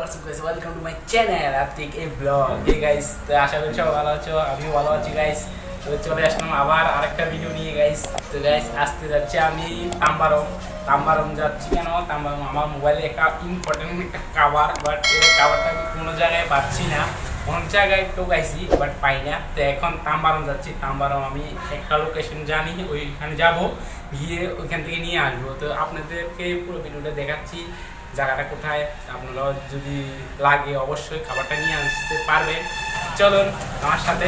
WhatsApp guys welcome to my channel আর্থিক এই blog এই গাইস তো আশা করি সবাই ভালো আছো আমিও ভালো আছি গাইস তো চলে আসলাম আবার আরেকটা ভিডিও নিয়ে গাইস তো গাইস আসতে যাচ্ছি আমি তাম্বারম তাম্বারম যাচ্ছি কেন তাম্বারম আমার মোবাইলে একটা ইম্পর্টেন্ট একটা কাভার বাট এই কাভারটা আমি কোনো জায়গায় পাচ্ছি না অনেক জায়গায় তো গাইছি বাট পাই না তো এখন তাম্বারম যাচ্ছি তাম্বারম আমি একটা লোকেশন জানি ওইখানে যাব গিয়ে ওইখান থেকে নিয়ে আসব তো আপনাদেরকে পুরো ভিডিওটা দেখাচ্ছি জায়গাটা কোথায় আপনারা যদি লাগে অবশ্যই খাবারটা নিয়ে আসতে পারবেন। চলুন আমার সাথে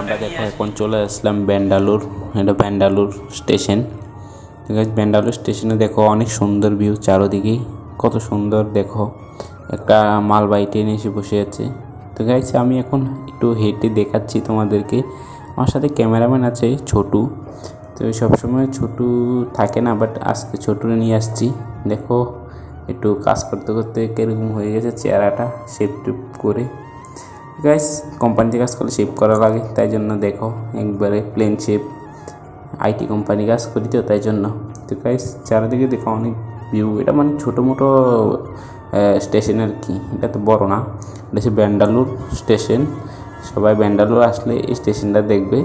আমরা দেখো এখন চলে আসলাম ব্যান্ডালুর এটা ব্যান্ডালুর স্টেশন। ঠিক আছে ব্যান্ডালুর স্টেশনে দেখো অনেক সুন্দর ভিউ চারোদিকেই কত সুন্দর দেখো। একটা মালবাহী ট্রেন এসে বসে আছে। তো গাইস আমি এখন একটু হেঁটে দেখাচ্ছি তোমাদেরকে। আমার সাথে ক্যামেরাম্যান আছে ছোটু। তো সবসময় ছোটু থাকে না বাট আজকে ছোটুরে নিয়ে আসছি। দেখো একটু কাজ করতে করতে কীরকম হয়ে গেছে চেহারাটা শেপ টেপ করে। গাইস কোম্পানিতে কাজ করলে শেপ করা লাগে, তাই জন্য দেখো, একবারে প্লেন শেপ আইটি কোম্পানি কাজ করি তো, তাই জন্য। তো গাইস চারিদিকে দেখো অনেক ভিউ এটা মানে ছোটো মোটো স্টেশন আর কি। এটা তো বড় না। এটা হচ্ছে ব্যান্ডালুর স্টেশন সবাই ব্যান্ডালুর আসলে এই স্টেশনটা দেখবে।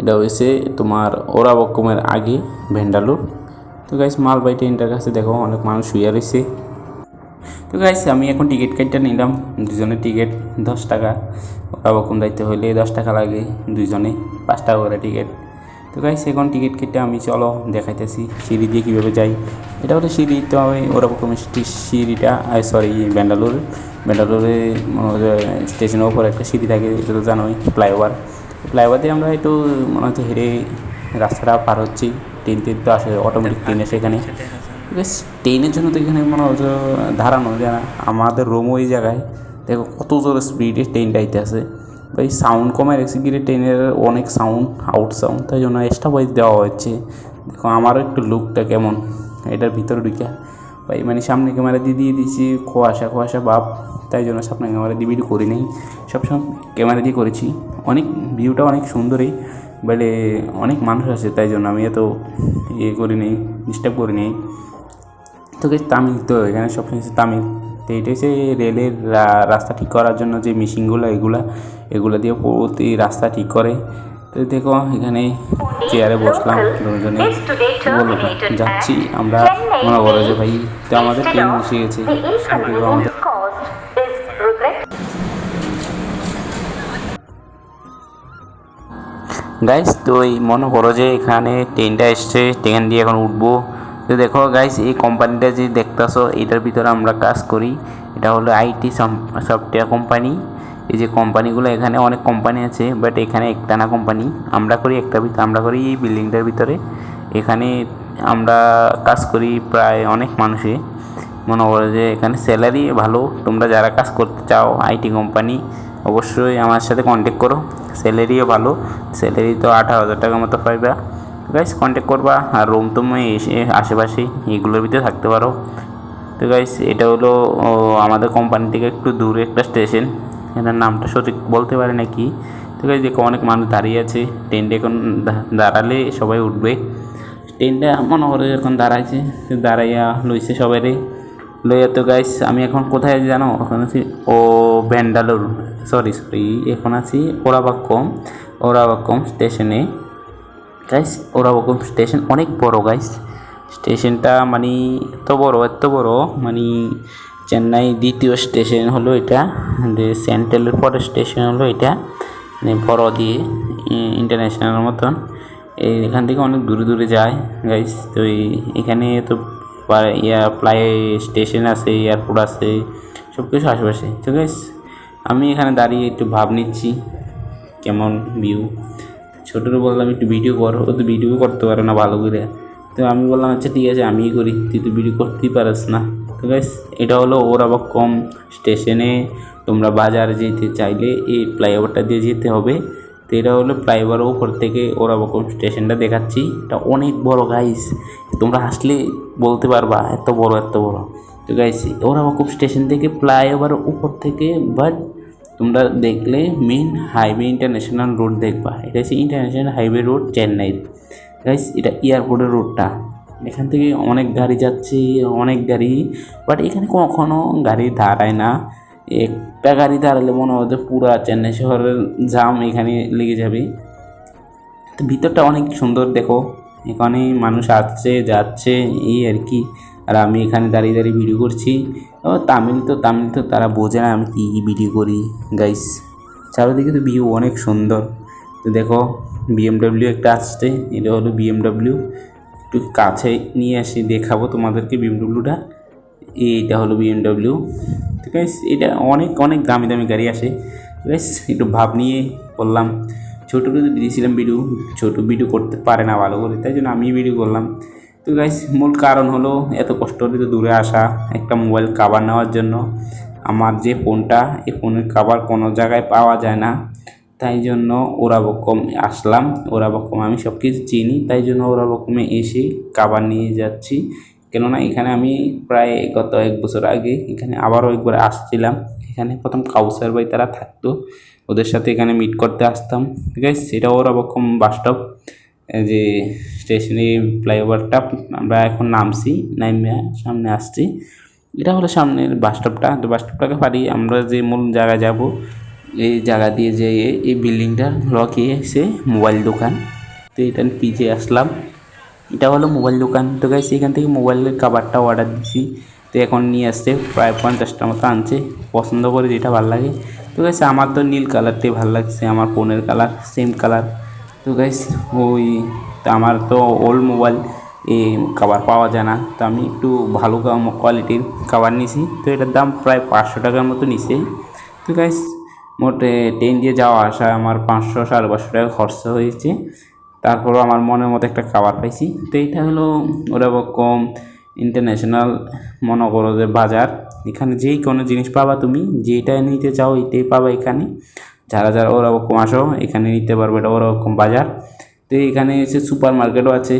এটা হয়েছে তোমার ওরাবক্কমের আগে ভেন্ডালুর তো গাইস মালবাই ট্রেনটার কাছে দেখো, অনেক মানুষ শুয়ে রয়েছে। তো গাইস আমি এখন টিকিট কাটটা নিলাম, দুজনের টিকিট দশ টাকা। ওরাবক্কম দায়িত্ব হলে দশ টাকা লাগে দুজনে পাঁচ টাকা করে টিকিট তো গাইস এখন টিকিট কেটে আমি চলো দেখাইতেছি সিঁড়ি দিয়ে কীভাবে যাই। এটা হলো সিঁড়ি, তো আমি ওরকম সিঁড়িটা সরি ব্যান্ডালুর। ব্যান্ডালুরে স্টেশনের উপর একটা সিঁড়ি থাকে, এটা তো জানোই, ফ্লাইওভার। ফ্লাইওভার দিয়ে আমরা একটু মনে হচ্ছে হেরে রাস্তাটা পার হচ্ছি। ট্রেন ট্রেন তো আসে অটোমেটিক ট্রেন এসে এখানে। বেশ ট্রেনের জন্য তো এখানে মনে হচ্ছে ধারানো না। আমাদের রোম ওই জায়গায়। দেখো কত জোরে স্পিডে ট্রেনটা আইতে আছে। ভাই সাউন্ড কমে রেখেছে গিয়ে ট্রেনের অনেক সাউন্ড আউট সাউন্ড তাই জন্য এক্সট্রা ভয়েস দেওয়া হচ্ছে দেখো আমারও একটু লুকটা কেমন। এটার ভিতরে ঢুকে। ভাই মানে সামনে ক্যামেরা দিয়ে দিয়ে দিয়েছি খোয়াশা খোয়াশা বাপ তাই জন্য সামনে ক্যামেরা দিয়ে ভিডিও করি নেই। সবসময় ক্যামেরা দিয়ে করেছি। অনেক ভিউটা অনেক সুন্দরই। বলে অনেক মানুষ আছে তাই জন্য আমি এত ইয়ে করি নেই ডিস্টার্ব করি নেই তো তামিল তো এখানে সব কিছু তামিল। তো এটা হচ্ছে রেলের রাস্তা ঠিক করার জন্য যে মেশিনগুলো এগুলা এগুলো দিয়ে প্রতি রাস্তা ঠিক করে। তো দেখো এখানে চেয়ারে বসলাম দুজনে যাচ্ছি আমরা মনে করো যে ভাই তো আমাদের ট্রেন এসে গেছে। আমাদের গাইস তো এই মনে করো যে এখানে ট্রেনটা এসছে ট্রেন দিয়ে এখন উঠবো। তো দেখো গাইস এই কোম্পানিটা যে দেখতেছো, এটার ভিতরে আমরা কাজ করি। এটা হলো আইটি সফটওয়্যার কোম্পানি এই যে কোম্পানিগুলো এখানে অনেক কোম্পানি আছে বাট এখানে একটা না কোম্পানি আমরা করি একটা ভিতরে আমরা করি এই বিল্ডিংটার ভিতরে। এখানে আমরা কাজ করি প্রায় অনেক মানুষে। মনে করো যে এখানে স্যালারি ভালো। তোমরা যারা কাজ করতে চাও আইটি কোম্পানি অবশ্যই আমার সাথে কন্ট্যাক্ট করো। স্যালারিও ভালো, স্যালারি তো আঠারো হাজার টাকার মতো পাইবা। গাইস কন্ট্যাক্ট করবা, আর রুম তুমি এসে আশেপাশে এগুলোর ভিতরে থাকতে পারো। তো গাইস এটা হলো আমাদের কোম্পানি থেকে একটু দূরে একটা স্টেশন এটার নামটা সঠিক বলতে পারি না কি তো গাইস দেখো অনেক মানুষ দাঁড়িয়ে আছে। ট্রেনটা এখন দাঁড়ালে সবাই উঠবে। ট্রেনটা মনে করে এখন দাঁড়াইছে দাঁড়াইয়া লইছে সবাইরে। লইয়া তো গাইস আমি এখন কোথায় জানো? এখন আছি, ও ভ্যান্ডালোর সরি সরি এখন আছি ওরাবাক্কম ওরাবাক্কম স্টেশনে গাইস ওরাবাক্কম স্টেশন অনেক বড় গাইস স্টেশনটা মানে এত বড় এত বড় মানে চেন্নাই দ্বিতীয় স্টেশন হলো এটা, যে সেন্ট্রালের পরের স্টেশন হলো এটা মানে বড় দিয়ে ইন্টারন্যাশনাল মতন। এখান থেকে অনেক দূরে দূরে যায় গাইস তো এখানে তো ইয়া প্লাই স্টেশন আছে এয়ারপোর্ট আছে সব কিছু আশেপাশে। তো গাইস আমি এখানে দাঁড়িয়ে একটু ভাব নিচ্ছি, কেমন ভিউ ছোটোর বললাম, একটু ভিডিও কর। ও তো ভিডিও করতে পারে না ভালো করে। তো আমি বললাম আচ্ছা ঠিক আছে, আমিই করি। তুই তো ভিডিও করতেই পারিস না। তো গাইস এটা হলো ওর আবার কম স্টেশনে তোমরা বাজারে যেতে চাইলে এই ফ্লাইওভারটা দিয়ে যেতে হবে। তো এটা হলো ফ্লাইওভারের ওপর থেকে ওরা কম স্টেশনটা দেখাচ্ছি। এটা অনেক বড় গাইস তোমরা আসলে বলতে পারবা, এত বড় এত বড়। তো গাইস ওরা আমার খুব স্টেশন থেকে ফ্লাইওভারের উপর থেকে বাট তোমরা দেখলে মেন হাইওয়ে ইন্টারন্যাশনাল রোড দেখবা। এটা হচ্ছে international highway road Chennai guys এটা এয়ারপোর্টের রোডটা এখান থেকে অনেক গাড়ি যাচ্ছে, অনেক গাড়ি বাট এখানে কখনো গাড়ি দাঁড়ায় না। একটা গাড়ি দাঁড়ালে মনে হচ্ছে পুরা চেন্নাই শহরের জাম এখানে লেগে যাবে। তো ভিতরটা অনেক সুন্দর, দেখো। এখানে মানুষ আসছে, যাচ্ছে, এই আর কি। আর আমি এখানে দাঁড়িয়ে দাঁড়িয়ে ভিডিও করছি। ও, তামিল তো তামিল তো তারা বোঝে না আমি কী কী ভিডিও করি গাইস চারিদিকে তো ভিউ অনেক সুন্দর। তো দেখো বিএমডাব্লিউ একটা আসছে, এটা হলো বিএমডাব্লিউ একটু কাছে নিয়ে আসি, দেখাবো তোমাদেরকে বিএমডাব্লিউটা এইটা হলো বিএমডাব্লিউ ঠিক আছে এটা অনেক অনেক দামি দামি গাড়ি আসে। ঠিক আছে একটু ভাব নিয়ে বললাম। ছোটো তো দিয়েছিলাম ভিডিও ছোটো ভিডিও করতে পারে না ভালো করে, তাই জন্য আমি ভিডিও করলাম। তো গাইস মূল কারণ হলো এত কষ্ট তো দূরে আসা, একটা মোবাইল কাভার নেওয়ার জন্য। আমার যে ফোনটা এই ফোনের কাভার কোনো জায়গায় পাওয়া যায় না। তাই জন্য ওরা বকম আসলাম ওরা বকম আমি সব কিছু চিনি, তাই জন্য ওরা বকমে এসে কাবার নিয়ে যাচ্ছি। কেননা এখানে আমি প্রায় গত এক বছর আগে এখানে আবারও একবার আসছিলাম। এখানে প্রথম কাউসার ভাই তারা থাকতো। ওদের সাথে এখানে মিট করতে আসতাম, ঠিক আছে? সেটা ওরা বকম বাসস্টপ যে স্টেশনে ফ্লাইওভারটা আমরা এখন নামছি নাইমে সামনে আসছি। এটা হলো সামনের বাসস্টপটা তো বাসস্টপটাকে পারি আমরা যে মূল জায়গায় যাব, এই জায়গা দিয়ে যে এই বিল্ডিংটার লকে এসে মোবাইল দোকান। তো এটা পিছিয়ে আসলাম। এটা হলো মোবাইল দোকান। তো গাইছি এখান থেকে মোবাইলের কাভারটা অর্ডার দিছি। তো এখন নিয়ে আসছে, প্রায় পঞ্চাশটার মতো আনছে, পছন্দ করে যেটা ভালো লাগে। তো গাইছে আমার তো নীল কালারটাই ভালো লাগছে, আমার ফোনের কালার সেম কালার তো গাইস ওই আমার তো ওল্ড মোবাইল এ কাভার পাওয়া যায় না। তো আমি একটু ভালো কোয়ালিটির কাভার নিছি। তো এটার দাম প্রায় পাঁচশো টাকার মতো নিছে। তো গাইস মোটে ট্রেন দিয়ে যাওয়া আসা আমার পাঁচশো সাড়ে পাঁচশো টাকা খরচা হয়েছে। তারপরও আমার মনের মতো একটা খাবার পাইছি। তো এটা হলো, ওরা কম ইন্টারন্যাশনাল মনে করো যে বাজার, এখানে যেই কোনো জিনিস পাবা তুমি যেটা নিতে চাও এটাই পাবা এখানে। যারা যারা ওরকম আসো, এখানে নিতে পারবে এটা ওরকম বাজার। তো এখানে এসে সুপার মার্কেটও আছে,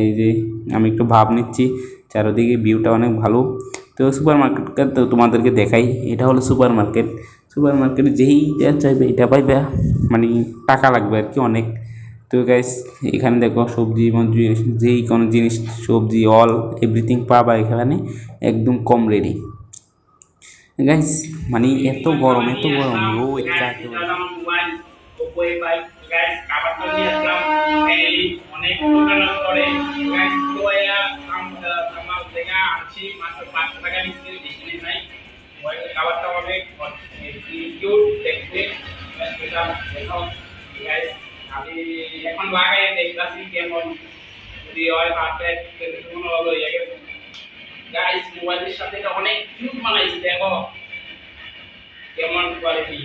এই যে আমি একটু ভাব নিচ্ছি, চারিদিকে ভিউটা অনেক ভালো। তো সুপার মার্কেটটা তো তোমাদেরকে দেখাই, এটা হলো সুপার মার্কেট সুপার মার্কেটে যেইটা চাইবে এটা পাইবে মানে টাকা লাগবে আর কি অনেক। তো গাইস এখানে দেখো সবজি মঞ্জি যেই কোনো জিনিস, সবজি অল এভরিথিং পাবা এখানে, একদম কম রেডি গাইস মানে এত গরম এত গরম, রোদ কিউট দেখতে আমি এখন লাগাই, দেখতাছি কেমন যদি হয় পারফেক্ট কোনো হলো ইয়ে গেছে। গাইস মোবাইলের সাথে এটা অনেক কিউট মানাইছে দেখো। কেমন কোয়ালিটি